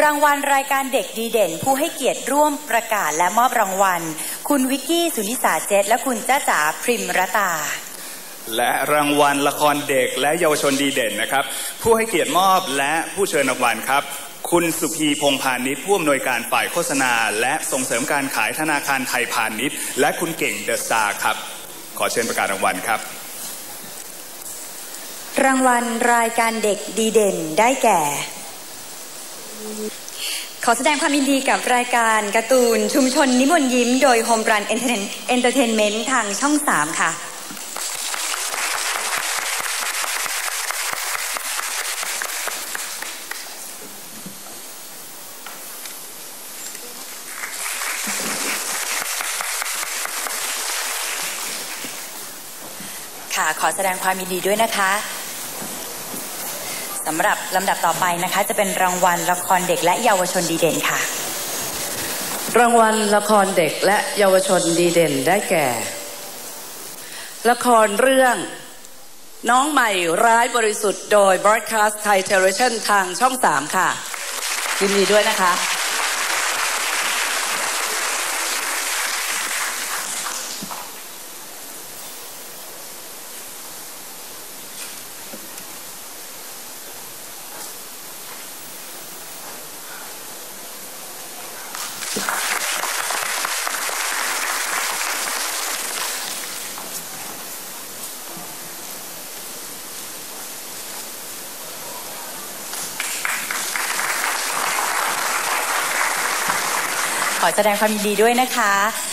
รางวัลรายการเด็กดีเด่น ผู้ให้เกียรติร่วมประกาศและมอบรางวัล คุณวิกกี้สุนิสาเจตและคุณจ้าจ๋าพริมรตา และรางวัลละครเด็กและเยาวชนดีเด่นนะครับ ผู้ให้เกียรติมอบและผู้เชิญรางวัลครับ คุณสุพีพงษ์พาณิชย์ผู้อำนวยการฝ่ายโฆษณา และส่งเสริมการขายธนาคารไทยพาณิชย์ และคุณเก่งเดอะสตาร์ครับ ขอเชิญประกาศรางวัลครับ รางวัลรายการเด็กดีเด่นได้แก่ ขอแสดงความยินดีกับรายการการ์ตูนชุมชนนิมนต์ยิ้ม โดย Home Run Entertainment ทางช่อง 3 ค่ะ ค่ะ ขอแสดงความยินดีด้วยนะคะ สำหรับลำดับต่อไปนะคะ จะเป็นรางวัลละครเด็กและเยาวชนดีเด่นค่ะ รางวัลละครเด็กและเยาวชนดีเด่นได้แก่ ละครเรื่อง น้องใหม่ร้ายบริสุทธิ์โดย Broadcast Thai Television ทางช่อง 3 ค่ะยินดีด้วยนะคะ ขอแสดงความยินดีด้วยนะคะ